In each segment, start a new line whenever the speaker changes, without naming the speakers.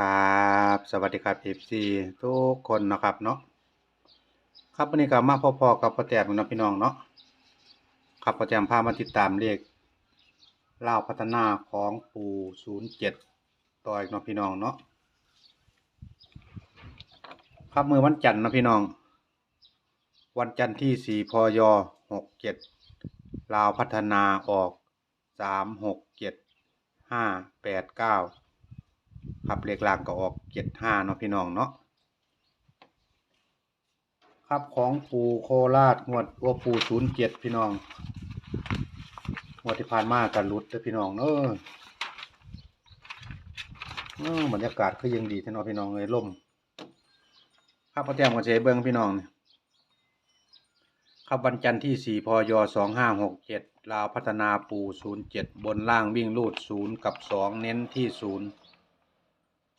ครับสวัสดีครับ FC ทุกคนนะครับเนาะครับวันนี้ก็มาพอๆกับพ่อแต้มนะพี่น้องเนาะครับพ่อแตมพามาติดตามเลขเล่าวพัฒนาของปู่07ต่ออีกเนะพี่น้องเนาะครับมือวันจันทร์นะพี่น้อง วันจันทร์ที่4พย67ลาวพัฒนาออก367 589 ครับเลขล่างก็ออกเจ็ดห้าเนาะพี่น้องเนาะครับของปูโคราชงวดว่าปูศูนย์เจ็ดพี่น้องงวดที่ผ่านมากันรุดเด้อพี่น้องเนอะเออบรรยากาศก็ยังดีแท้เนาะพี่น้องเลยล่มครับพระแจ้งกันเฉยเบิ้องพี่น้องเนี่ยครับวันจันทร์ที่สี่พยสองห้าหกเจ็ดลาวพัฒนาปูศูนย์เจ็ดบนล่างวิ่งรูดศูนย์กับสองเน้นที่ศูนย์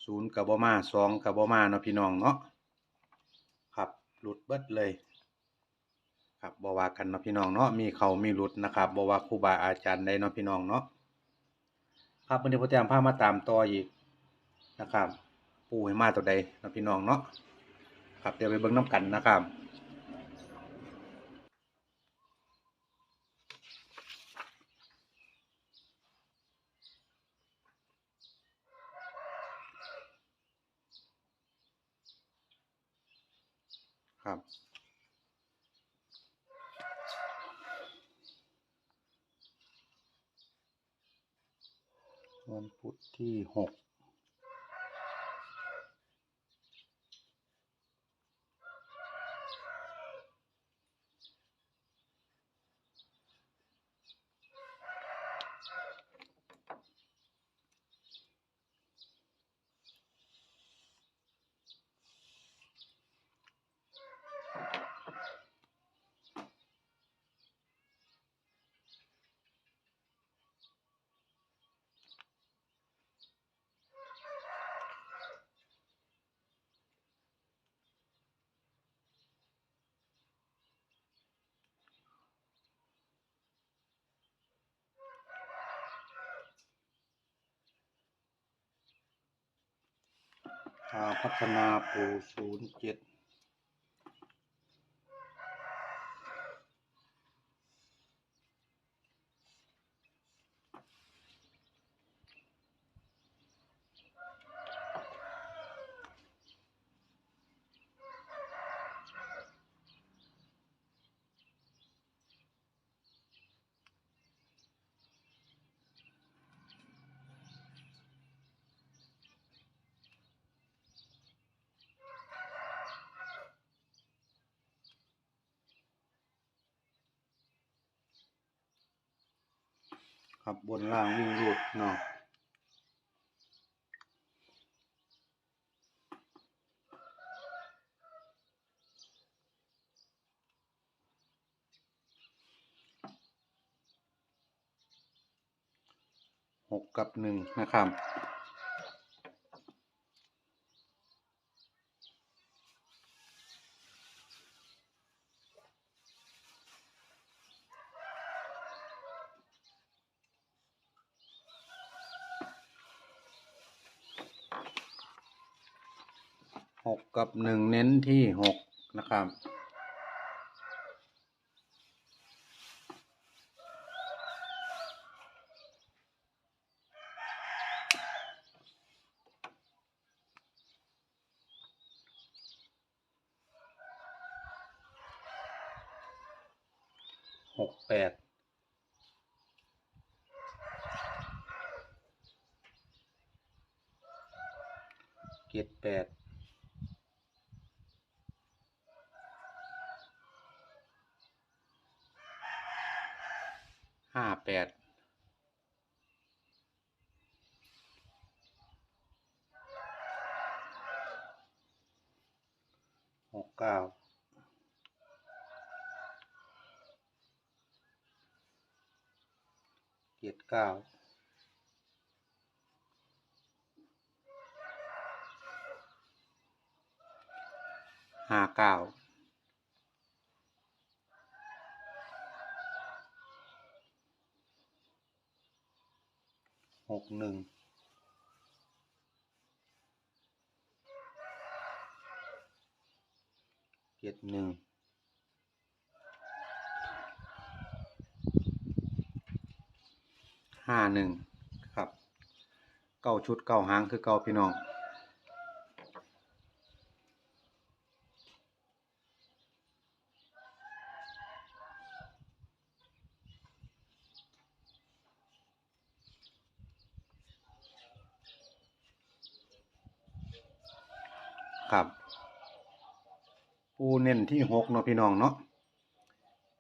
ศูนย์กับบ่มาสองกับบ่มาเนาะพี่น้องเนาะครับหลุดเบิดเลย ครับบ่ว่ากันเนาะพี่น้องเนาะมีเขามีหลุดนะครับบ่ว่าครูบาอาจารย์ใดเนาะพี่น้องเนาะครับวันนี้พ่อแต้มพามาตามต่ออีกนะครับ ปูให้มาตัวใดเนาะพี่น้องเนาะครับเดี๋ยวไปเบิ้งน้ำกันนะครับ ครับวันพุธที่หกอ่าพัฒนาปูศูนย์เจ็ด ครับบนล่างวิ่งรูดเนาะหกกับหนึ่งนะครับ หกกับหนึ่งเน้นที่หกนะครับ หกแปดเจ็ดแปด ห้าแปดหกเก้าเจ็ดเก้าห้าเก้า หกหนึ่งเจ็ดหนึ่งห้าหนึ่งครับเก้าชุดเก้าหางคือเก้าพี่น้อง ครับปูเน้นที่หกเนาะพี่น้องเนาะ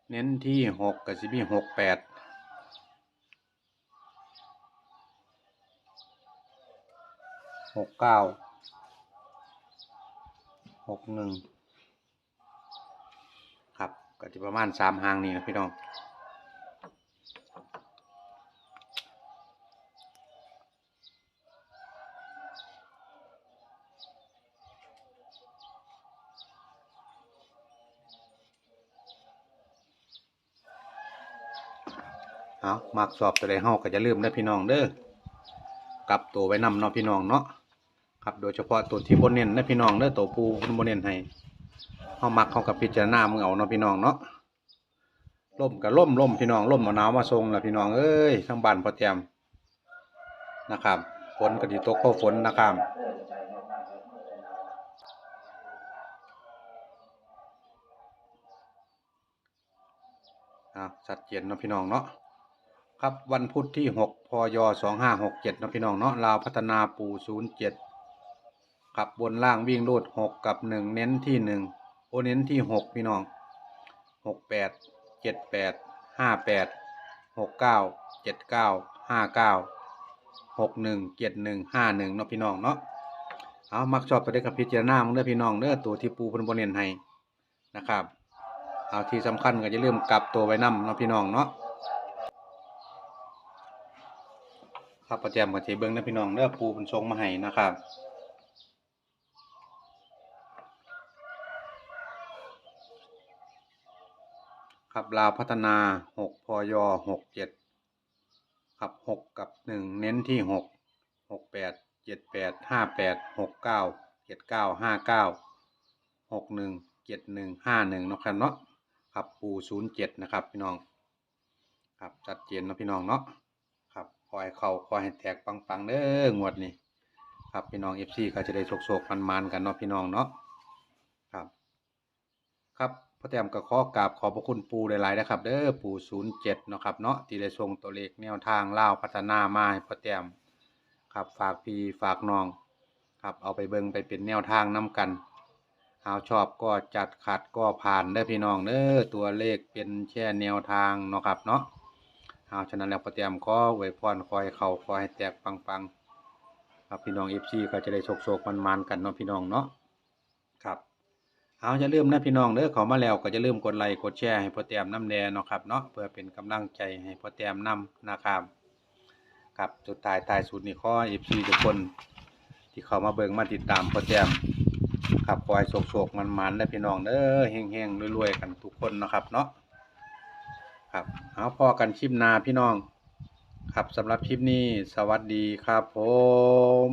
เน้นที่หกกับสิบีหกแปดหกเก้าหกหนึ่งครับก็จะประมาณสามหางนี่นะพี่น้อง เอามักสอบตัวใดเฮาก็จะลืมเด้พี่น้องเด้อกลับตัวไว้นำเนาะพี่น้องเนาะครับโดยเฉพาะตัวที่บนเน้นนะพี่น้องเด้อตัวปูเพิ่นบ่เน้นให้เฮามักเฮากับพิจารณามึงเอาเนาะพี่น้องเนาะล่มกับล่มล่มพี่น้องล่มเอาหนาวมาส่งละพี่น้องเอ้ยทั้งบ้านพอแจมนะครับฝนก็สิตกเพราะฝนนะครับอะชัดเจนเนาะพี่น้องเนาะ ครับวันพุธที่หกพยสองห้าหกเจ็ดนะพี่น้องเนาะลาวพัฒนาปูศูนย์เจ็ดครับบนล่างวิ่งรูดหกกับหนึ่งเน้นที่หนึ่งโอเน้นที่หกพี่น้องหกแปดเจ็ดแปดห้าแปดหกเก้าเจ็ดเก้าห้าเก้าหกหนึ่งเจ็ดหนึ่งห้าหนึ่งเนาะพี่น้องเนาะเอามักชอบตัวเด็กกับพิจารณามึงเด้อพี่น้องเด้อตัวที่ปูเป็นบนเน้นให้นะครับ เอาที่สำคัญก็จะเริ่มกลับตัวไว้นำเนาะพี่น้องเนาะ ครับประแจมกับเจเบิ้งนะพี่น้องเด้อปูเป็นทรงมาให้นะครับครับลาวพัฒนาหกพยหกเจ็ดครับหกกับหนึ่งเน้นที่หกหกแปดเจ็ดแปดห้าแปดหกเก้าเจ็ดเก้าห้าเก้าหกหนึ่งเจ็ดหนึ่งห้าหนึ่งนะครับเนาะครับปูศูนย์เจ็ดนะครับพี่น้องครับชัดเจนเนะพี่น้องเนาะ อยเขาคอยให้แตกปังๆเด้องวดนี้ครับพี่น้องเอฟซีก็จะได้โศกๆมันๆกันเนาะพี่น้องเนาะครับ ครับพ่อแต้มก็ขอกราบขอบพระคุณปูหลายๆนะครับ เด้อปูศูนย์เจ็ดเนาะครับเนาะที่ได้ส่งตัวเลขแนวทางเล่าพัฒนามาให้พ่อแต้มครับฝากพี่ฝากน้อง ครับเอาไปเบิงไปเป็นแนวทางนํกันเอาชอบก็จัดขัดก็ผ่านเด้อพี่น้องเด้อตัวเลขเป็นแค่แนวทางเนาะครับเนาะ เอาฉะนั้นแล้วประเตรียมขอไว้พรคอยเข่าคอยให้แตกปังๆครับพี่น้องเอฟซีก็จะได้โศกๆมันๆกันเนาะพี่น้องเนาะครับเอาจะลืมนะพี่น้องเด้อเขามาแล้วก็จะลืมกดไลค์กดแชร์ให้พ่อแต้มน้ำแดงเนาะครับเนาะเพื่อเป็นกำลังใจให้พ่อแต้มนำนะครับครับสุดท้ายท้ายสุดนี่ขอเอฟซีทุกคนที่เขามาเบิ่งมาติดตามพ่อแต้มครับคอยโศกๆมันๆนะพี่น้องเด้อเฮงๆรวยๆกันทุกคนนะครับเนาะ ครับเอาพอกันคลิปนาพี่น้อง ครับสำหรับคลิปนี้สวัสดีครับผม